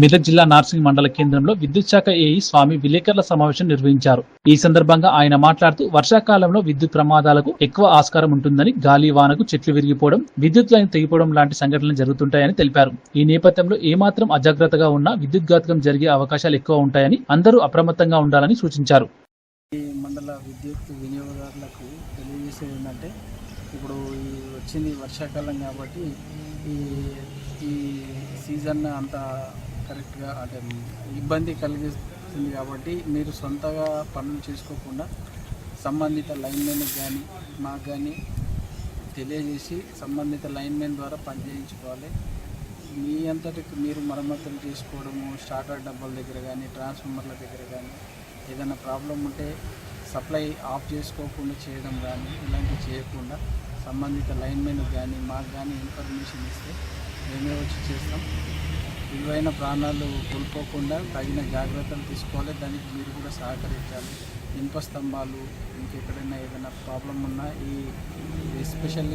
మెదక్ జిల్లా నార్సింగ్ మండల కేంద్రంలో విద్యుత్ శాఖ ఏఈ స్వామి విలేకరుల సమావేశం నిర్వహించారు. ఈ సందర్భంగా ఆయన మాట్లాడుతూ వర్షాకాలంలో విద్యుత్ ప్రమాదాలకు ఎక్కువ ఆస్కారం ఉంటుందని గాలి వానకు చెట్లు విరిగిపోవడం విద్యుత్ లైన్ తెగిపోవడం లాంటి సంఘటనలు జరుగుతుంటాయని తెలిపారు. ఈ నేపథ్యంలో ఏమాత్రం అజాగ్రత్తగా ఉన్నా విద్యుత్ ఘాతకం జరిగే అవకాశాలు ఎక్కువ ఉంటాయని అందరూ అప్రమత్తంగా ఉండాలని సూచించారు. మండల విద్యుత్ వినియోగదారులకు తెలియజేసేది ఏంటంటే ఇప్పుడు ఈ వచ్చింది వర్షాకాలం కాబట్టి ఈ ఈ సీజన్ అంత కరెక్ట్గా అంటే ఇబ్బంది కలిగిస్తుంది కాబట్టి మీరు సొంతగా పనులు చేసుకోకుండా సంబంధిత లైన్మెన్కి కానీ మాకు కానీ తెలియజేసి సంబంధిత లైన్మెన్ ద్వారా పని చేయించుకోవాలి మీ అంతటికి మీరు మరమ్మతులు చేసుకోవడము స్టార్టర్ డబ్బాల దగ్గర కానీ ట్రాన్స్ఫార్మర్ల దగ్గర కానీ ఏదైనా ప్రాబ్లం ఉంటే సప్లై ఆఫ్ చేసుకోకుండా చేయడం కానీ ఇలాంటివి చేయకుండా సంబంధిత లైన్మెన్ కానీ మాకు కానీ ఇన్ఫర్మేషన్ ఇస్తే మేమే వచ్చి చేస్తాం. విలువైన ప్రాణాలు కోల్పోకుండా తగిన జాగ్రత్తలు తీసుకోవాలి. దానికి మీరు కూడా సహకరించాలి. ఇనుప స్తంభాలు ఇంకెక్కడైనా ఏదైనా ప్రాబ్లం ఉన్నా ఈ ఎస్పెషల్లీ